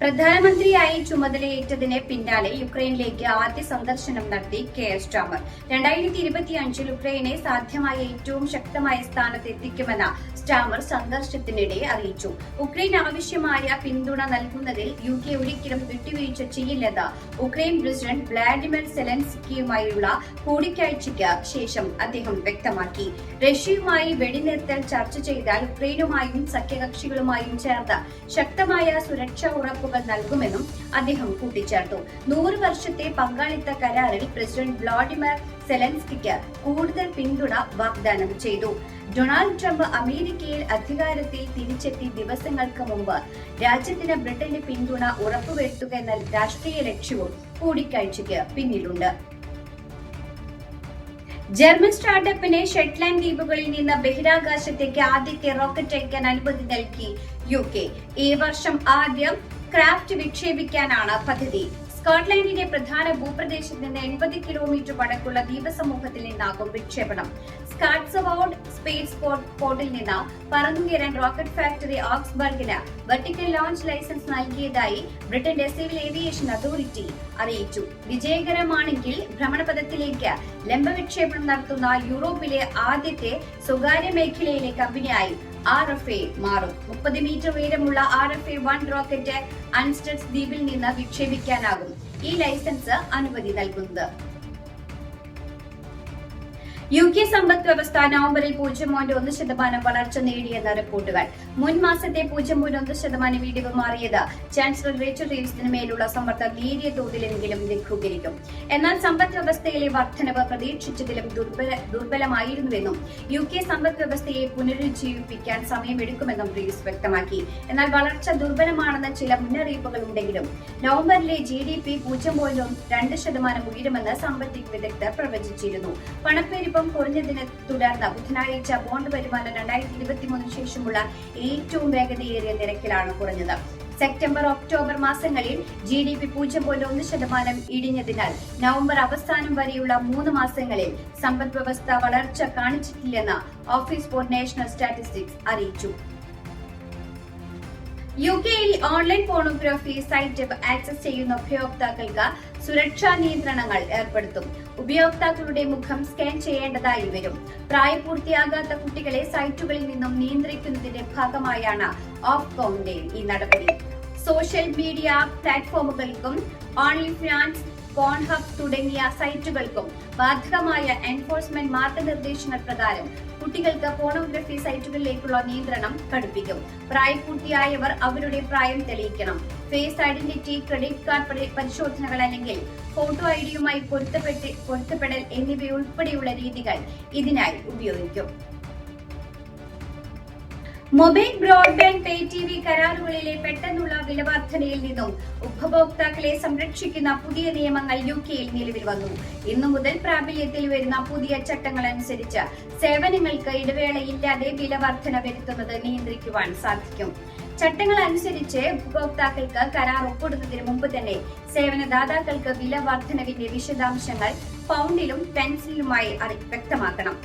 പ്രധാനമന്ത്രിയായി ചുമതലയേറ്റതിന് പിന്നാലെ യുക്രൈനിലേക്ക് ആദ്യ സന്ദർശനം നടത്തി കെ എസ് സ്റ്റാമർ രണ്ടായിരത്തി ഇരുപത്തി അഞ്ചിൽ യുക്രൈനെ സാധ്യമായ ഏറ്റവും ശക്തമായ സ്ഥാനത്ത് എത്തിക്കുമെന്ന സ്റ്റാമർ സന്ദർശനത്തിനിടെ അറിയിച്ചു. ഉക്രൈൻ ആവശ്യമായ പിന്തുണ നൽകുന്നതിൽ യു കെ ഒരിക്കലും വിട്ടുവീഴ്ച ചെയ്യില്ലെന്ന് ഉക്രൈൻ പ്രസിഡന്റ് വ്ളാഡിമിർ സെലൻസ്കിയുമായുള്ള കൂടിക്കാഴ്ചയ്ക്ക് ശേഷം അദ്ദേഹം വ്യക്തമാക്കി. റഷ്യയുമായി വെടിനിർത്തൽ ചർച്ച ചെയ്താൽ ഉക്രൈനുമായും സഖ്യകക്ഷികളുമായും ചേർന്ന് ശക്തമായ സുരക്ഷാ ഉറപ്പുകൾ നൽകുമെന്നും അദ്ദേഹം കൂട്ടിച്ചേർത്തു. നൂറ് വർഷത്തെ പങ്കാളിത്ത കരാറിൽ പ്രസിഡന്റ് വ്ളാഡിമിർ സെലൻസ്കിക്ക് കൂടുതൽ പിന്തുണ വാഗ്ദാനം ചെയ്തു. ഡൊണാൾഡ് ട്രംപ് അമേരിക്കയിൽ അധികാരത്തിൽ തിരിച്ചെത്തി ദിവസങ്ങൾക്ക് മുമ്പ് രാജ്യത്തിന് ബ്രിട്ടന്റെ പിന്തുണ ഉറപ്പുവരുത്തുക എന്ന രാഷ്ട്രീയ ലക്ഷ്യവും കൂടിക്കാഴ്ചയ്ക്ക് പിന്നിലുണ്ട്. ജർമ്മൻ സ്റ്റാർട്ടപ്പിന് ഷെറ്റ്ലാൻഡ് ദ്വീപുകളിൽ നിന്ന് ബഹിരാകാശത്തേക്ക് ആദ്യത്തെ റോക്കറ്റ് അയക്കാൻ അനുമതി നൽകി യു കെ. ഈ വർഷം ആദ്യം ക്രാഫ്റ്റ് വിക്ഷേപിക്കാനാണ് പദ്ധതി. സ്കോട്ട്ലൻഡിന്റെ പ്രധാന ഭൂപ്രദേശത്ത് നിന്ന് എൺപത് കിലോമീറ്റർ വടക്കുള്ള ദ്വീപസമൂഹത്തിൽ നിന്നാകും വിക്ഷേപണം. സ്കാട്സവോർഡ് സ്പേസ് പോർട്ട് പോർട്ടിൽ നിന്ന് പറന്നുയരാൻ റോക്കറ്റ് ഫാക്ടറി ഓക്സ്ബർഗിന് വെർട്ടിക്കൽ ലോഞ്ച് ലൈസൻസ് നൽകിയതായി ബ്രിട്ടന്റെ സിവിൽ ഏവിയേഷൻ അതോറിറ്റി അറിയിച്ചു. വിജയകരമാണെങ്കിൽ ഭ്രമണപഥത്തിലേക്ക് ലംബവിക്ഷേപണം നടത്തുന്ന യൂറോപ്പിലെ ആദ്യത്തെ സ്വകാര്യ മേഖലയിലെ കമ്പനിയായി ആർ എഫ് എ മാറും. മുപ്പത് മീറ്റർ ഉയരമുള്ള R F A one rocket അൺസ്റ്റഡ്സ് ദ്വീപിൽ നിന്ന് വിക്ഷേപിക്കാനാകും. ഈ ലൈസൻസ് അനുമതി നൽകുന്നത്. യു കെ സമ്പദ് വ്യവസ്ഥ നവംബറിൽ പൂജ്യം പോയിന്റ് ഒന്ന് ശതമാനം വളർച്ച നേടിയെന്ന റിപ്പോർട്ടുകൾ. മുൻ മാസത്തെ പൂജ്യം പോയിന്റ് ഒന്ന് ശതമാനം ഇടിവ് മാറിയത് ചാൻസലർ റേച്ചൽ റീവ്സിന് മേലുള്ള സമ്മർദ്ദം നേരിയ തോതിലെങ്കിലും ലഘൂകരിക്കും എന്നാൽ സമ്പദ് വ്യവസ്ഥയിലെ വർധനവ് പ്രതീക്ഷിച്ചതിലും ദുർബല ദുർബലമായിരുന്നുവെന്നും യു കെ സമ്പദ് വ്യവസ്ഥയെ പുനരുജ്ജീവിപ്പിക്കാൻ സമയമെടുക്കുമെന്നും റീവ്സ് വ്യക്തമാക്കി. എന്നാൽ വളർച്ച ദുർബലമാണെന്ന ചില മുന്നറിയിപ്പുകൾ ഉണ്ടെങ്കിലും നവംബറിലെ ജി ഡി പി പൂജ്യം പോയിന്റ് രണ്ട് ശതമാനം ഉയരുമെന്ന് സാമ്പത്തിക വിദഗ്ധർ പ്രവചിച്ചിരുന്നു. പണപ്പെരുപ്പം കുറഞ്ഞതിനെ തുടർന്ന് ബുധനാഴ്ച ബോണ്ട് വരുമാനം രണ്ടായിരത്തി ഇരുപത്തിമൂന്നിന് ശേഷമുള്ള ഏറ്റവും വേഗതയേറിയ നിരക്കിലാണ് കുറഞ്ഞത്. സെപ്റ്റംബർ ഒക്ടോബർ മാസങ്ങളിൽ ജി ഡി പി പൂജ്യം പോയിന്റ് ഒന്ന് ശതമാനം ഇടിഞ്ഞതിനാൽ നവംബർ അവസാനം വരെയുള്ള മൂന്ന് മാസങ്ങളിൽ സമ്പദ് വ്യവസ്ഥ വളർച്ച കാണിച്ചിട്ടില്ലെന്ന് ഓഫീസ് ഫോർ നാഷണൽ സ്റ്റാറ്റിസ്റ്റിക്സ് അറിയിച്ചു. യു കെയിൽ ഓൺലൈൻ പോണോഗ്രാഫി സൈറ്റ് ആക്സസ് ചെയ്യുന്ന ഉപയോക്താക്കൾക്ക് സുരക്ഷാ നിയന്ത്രണങ്ങൾ ഏർപ്പെടുത്തും. ഉപയോക്താക്കളുടെ മുഖം സ്കാൻ ചെയ്യേണ്ടതായി വരും. പ്രായപൂർത്തിയാകാത്ത കുട്ടികളെ സൈറ്റുകളിൽ നിന്നും നിയന്ത്രിക്കുന്നതിന്റെ ഭാഗമായാണ് ഓഫ് കോമിന്റെ ഈ നടപടി. സോഷ്യൽ മീഡിയ പ്ലാറ്റ്ഫോമുകൾക്കും ഓൺലൈൻ ഫ്രാൻസ് കോൺഹബ് തുടങ്ങിയ സൈറ്റുകൾക്കും ബാധകമായ എൻഫോഴ്സ്മെന്റ് മാർഗനിർദ്ദേശങ്ങൾ പ്രകാരം കുട്ടികൾക്ക് പോണോഗ്രഫി സൈറ്റുകളിലേക്കുള്ള നിയന്ത്രണം കടുപ്പിക്കും. പ്രായപൂർത്തിയായവർ അവരുടെ പ്രായം തെളിയിക്കണം. ഫേസ് ഐഡന്റിറ്റി ക്രെഡിറ്റ് കാർഡ് പരി- പരിശോധനകൾ അല്ലെങ്കിൽ ഫോട്ടോ ഐഡിയുമായി ഡിയുമായി പൊരുത്തപ്പെട്ട് പൊരുത്തപ്പെടൽ എന്നിവയുൾപ്പെടെയുള്ള രീതികൾ ഇതിനായി ഉപയോഗിക്കും. Mobile broadband pay T V കരാറുകളിലെ പെട്ടെന്നുള്ള വിലവർദ്ധനയിൽ നിന്നും ഉപഭോക്താക്കളെ സംരക്ഷിക്കുന്ന പുതിയ നിയമങ്ങൾ യു കെയിൽ നിലവിൽ വന്നു. ഇന്നു മുതൽ പ്രാബല്യത്തിൽ വരുന്ന പുതിയ ചട്ടങ്ങൾ അനുസരിച്ച് സേവനങ്ങൾക്ക് ഇടവേളയില്ലാതെ വിലവർദ്ധന വരുത്തുന്നത് നിയന്ത്രിക്കുവാൻ സാധിക്കും. ചട്ടങ്ങൾ അനുസരിച്ച് ഉപഭോക്താക്കൾക്ക് കരാർ ഒപ്പിടുന്നതിന് മുമ്പ് തന്നെ സേവനദാതാക്കൾക്ക് വില വർധനവിന്റെ വിശദാംശങ്ങൾ പൗണ്ടിലും പെൻസിലുമായി വ്യക്തമാക്കണം.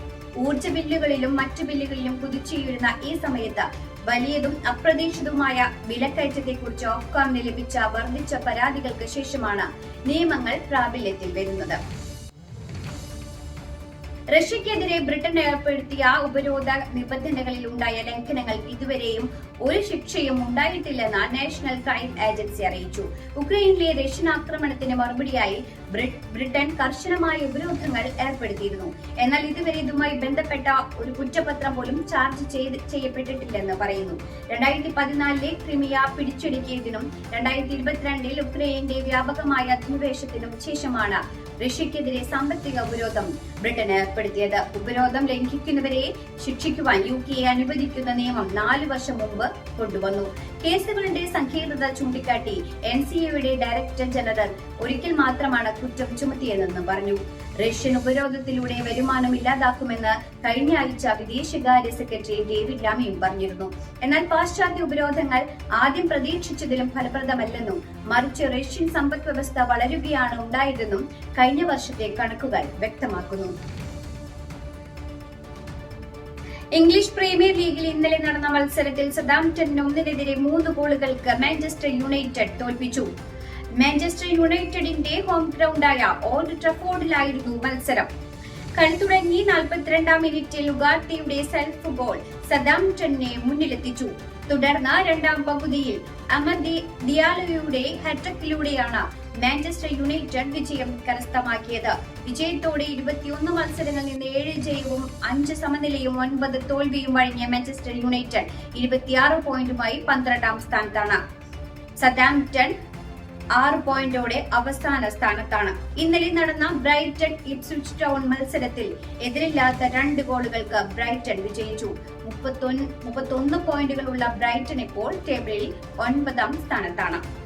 ഊർജ ബില്ലുകളിലും മറ്റു ബില്ലുകളിലും കുതിച്ചുയരുന്ന ഈ സമയത്ത് വലിയതും അപ്രതീക്ഷിതവുമായ വിലക്കയറ്റത്തെക്കുറിച്ച് ഓഫ്കോമിന് ലഭിച്ച വർദ്ധിച്ച പരാതികൾക്ക് ശേഷമാണ് നിയമങ്ങൾ പ്രാബല്യത്തിൽ വരുന്നത്. റഷ്യക്കെതിരെ ബ്രിട്ടൻ ഏർപ്പെടുത്തിയ ഉപരോധ നിബന്ധനകളിൽ ഉണ്ടായ ലംഘനങ്ങൾ ഇതുവരെയും ഒരു ശിക്ഷയും ഉണ്ടായിട്ടില്ലെന്ന് നാഷണൽ ക്രൈം ഏജൻസി അറിയിച്ചു. ഉക്രൈനിലെ റഷ്യൻ ആക്രമണത്തിന് മറുപടിയായി ബ്രിട്ടൻ കർശനമായ ഉപരോധങ്ങൾ ഏർപ്പെടുത്തിയിരുന്നു. എന്നാൽ ഇതുവരെ ഇതുമായി ബന്ധപ്പെട്ട ഒരു കുറ്റപത്രം പോലും ചാർജ് ചെയ്ത് ചെയ്യപ്പെട്ടിട്ടില്ലെന്ന് പറയുന്നു. രണ്ടായിരത്തി പതിനാലിലെ ക്രിമിയ പിടിച്ചെടുക്കിയതിനും രണ്ടായിരത്തി ഇരുപത്തിരണ്ടിൽ ഉക്രൈന്റെ വ്യാപകമായ അധിനിവേശത്തിനും ശേഷമാണ് റഷ്യക്കെതിരെ സാമ്പത്തിക ഉപരോധം ബ്രിട്ടൻ ഏർപ്പെടുത്തിയത്. ഉപരോധം ലംഘിക്കുന്നവരെ ശിക്ഷിക്കുവാൻ യു കെ അനുവദിക്കുന്ന നിയമം നാല് വർഷം മുമ്പ് കൊണ്ടുവന്നു. കേസുകളുടെ സങ്കീർണത ചൂണ്ടിക്കാട്ടി എൻ സി എയുടെ ഡയറക്ടർ ജനറൽ ഒരിക്കൽ മാത്രമാണ് കുറ്റം ചുമത്തിയതെന്ന് പറഞ്ഞു. റഷ്യൻ ഉപരോധത്തിലൂടെ വരുമാനം ഇല്ലാതാക്കുമെന്ന് കഴിഞ്ഞ ആഴ്ച വിദേശകാര്യ സെക്രട്ടറി ഡേവിഡ് ലാമിയും പറഞ്ഞിരുന്നു. എന്നാൽ പാശ്ചാത്യ ഉപരോധങ്ങൾ ആദ്യം പ്രതീക്ഷിച്ചതിലും ഫലപ്രദമല്ലെന്നും മറിച്ച് റഷ്യൻ സമ്പദ് വ്യവസ്ഥ വളരുകയാണ് ഉണ്ടായതെന്നും കഴിഞ്ഞ വർഷത്തെ കണക്കുകൾ വ്യക്തമാക്കുന്നു. ഇംഗ്ലീഷ് പ്രീമിയർ ലീഗിൽ ഇന്നലെ നടന്ന മത്സരത്തിൽ സദാംപ്ടൺ ഒന്നിനെതിരെ മൂന്ന് ഗോളുകൾക്ക് മാഞ്ചസ്റ്റർ യുണൈറ്റഡ് തോൽപ്പിച്ചു. മാഞ്ചസ്റ്റർ യുണൈറ്റഡിന്റെ ഹോം ഗ്രൗണ്ടായ ഓൾഡ് ട്രഫോർഡിലായിരുന്നു മത്സരം. കളി തുടങ്ങി നാൽപ്പത്തിരണ്ടാം മിനിറ്റിൽ ഉഗാർട്ടിയുടെ സെൽഫ് ഗോൾ സദാംപ്ടണിനെ മുന്നിലെത്തിച്ചു. തുടർന്ന് രണ്ടാം പകുതിയിൽ അമദി ദിയാലയുടെ ഹാട്രിക്കിലൂടെയാണ് മാഞ്ചസ്റ്റർ യുണൈറ്റഡ് വിജയം കരസ്ഥമാക്കിയത്. വിജയത്തോടെ ഇരുപത്തിയൊന്ന് മത്സരങ്ങളിൽ നിന്ന് ഏഴ് ജയവും അഞ്ച് സമനിലയും ഒൻപത് തോൽവിയും വഴങ്ങിയ മാഞ്ചസ്റ്റർ യുണൈറ്റഡ് ഇരുപത്തിയാറ് പോയിന്റുമായി പന്ത്രണ്ടാം സ്ഥാനത്താണ്. സതാംപ്ടൺ ആറ് പോയിന്റോടെ അവസാന സ്ഥാനത്താണ്. ഇന്നലെ നടന്ന ബ്രൈറ്റൺ ഇപ്സ്വിച്ച് ടൗൺ മത്സരത്തിൽ എതിരില്ലാത്ത രണ്ട് ഗോളുകൾക്ക് ബ്രൈറ്റൺ വിജയിച്ചു. മുപ്പത്തൊന്ന് മുപ്പത്തൊന്ന് പോയിന്റുകളുള്ള ബ്രൈറ്റൺ ഇപ്പോൾ ടേബിളിൽ ഒൻപതാം സ്ഥാനത്താണ്.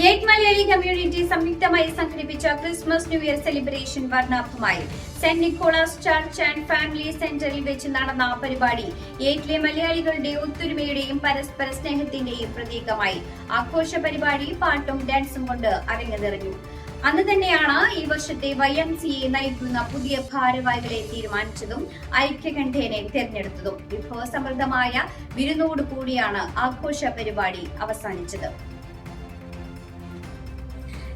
ഏക് മലയാളി കമ്മ്യൂണിറ്റി സംയുക്തമായി സംഘടിപ്പിച്ച Christmas new year celebration വർണാഭമായി. Saint Nicholas Church and Family സെന്ററിൽ വെച്ച് നടന്ന പരിപാടി ഏറ്റിലെ മലയാളികളുടെ ഒത്തൊരുമയുടെയും പരസ്പര സ്നേഹത്തിന്റെയും പ്രതീകമായി. ആഘോഷ പരിപാടി പാട്ടും ഡാൻസും കൊണ്ട് അരങ്ങുനിറഞ്ഞു അന്ന് തന്നെയാണ് ഈ വർഷത്തെ വൈ എം സി എ നയിക്കുന്ന പുതിയ ഭാരവാഹികളെ തീരുമാനിച്ചതും ഐക്യകണ്ഠേനെ തിരഞ്ഞെടുത്തതും. വിഭവസമൃദ്ധമായ വിരുന്നോടു കൂടിയാണ് ആഘോഷ പരിപാടി അവസാനിച്ചത്.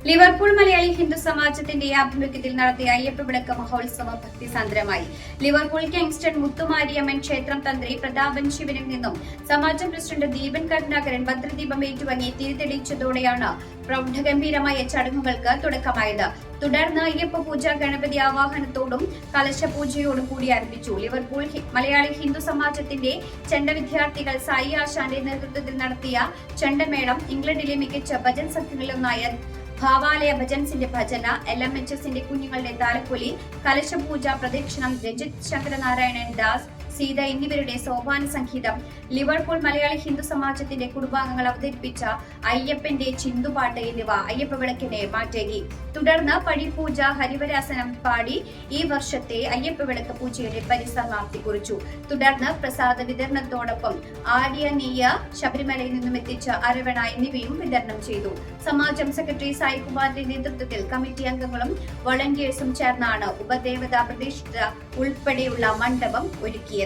ലിവർപൂൾ മലയാളി ഹിന്ദു സമാജത്തിന്റെ ആഭിമുഖ്യത്തിൽ നടത്തിയ അയ്യപ്പ വിളക്ക് മഹോത്സവം ഭക്തിസാന്ദ്രമായി. ലിവർപൂൾ കിങ്സ്റ്റൺ മുത്തുമാരിയമ്മൻ ക്ഷേത്രം തന്ത്രി പ്രതാപൻ ശിവനിൽ നിന്നും സമാജം പ്രസിഡന്റ് ദീപൻ കരുണാകരൻ ഭദ്രദീപം ഏറ്റുവാങ്ങി തിരിതെളിച്ചതോടെയാണ് പ്രൗഢഗംഭീരമായ ചടങ്ങുകൾക്ക് തുടക്കമായത്. തുടർന്ന് അയ്യപ്പ പൂജ ഗണപതി ആവാഹനത്തോടും കലശപൂജയോടും കൂടി ആരംഭിച്ചു. ലിവർപൂൾ മലയാളി ഹിന്ദു സമാജത്തിന്റെ ചെണ്ട വിദ്യാർത്ഥികൾ സായി ആശാന്റെ നേതൃത്വത്തിൽ നടത്തിയ ചെണ്ടമേളം ഇംഗ്ലണ്ടിലെ മികച്ച ഭജൻ സംഘങ്ങളിലൊന്നായ ഭാവാലയ ഭജൻസിന്റെ ഭജന എൽ എം എച്ച് എസിന്റെ കുഞ്ഞുങ്ങളുടെ താലപ്പൊലി കലശപൂജ പ്രദക്ഷിണം രജിത് ശങ്കരനാരായണൻ ദാസ് സീത എന്നിവരുടെ സോപാന സംഗീതം ലിവർപൂൾ മലയാളി ഹിന്ദു സമാജത്തിന്റെ കുടുംബാംഗങ്ങൾ അവതരിപ്പിച്ച അയ്യപ്പന്റെ ചിന്തുപാട്ട് എന്നിവ അയ്യപ്പ വിളക്കിനെ മാറ്റേകി. തുടർന്ന് പടിപൂജ ഹരിവരാസനം പാടി ഈ വർഷത്തെ അയ്യപ്പ വിളക്ക് പൂജയുടെ പരിസമാപ്തി കുറിച്ചു. തുടർന്ന് പ്രസാദ വിതരണത്തോടൊപ്പം ആര്യ നെയ്യ ശബരിമലയിൽ നിന്നും എത്തിച്ച അരവണ എന്നിവയും വിതരണം ചെയ്തു. സമാജം സെക്രട്ടറി സായികുമാറിന്റെ നേതൃത്വത്തിൽ കമ്മിറ്റി അംഗങ്ങളും വളണ്ടിയേഴ്സും ചേർന്നാണ് ഉപദേവതാ പ്രതിഷ്ഠ ഉൾപ്പെടെയുള്ള മണ്ഡപം ഒരുക്കിയത്.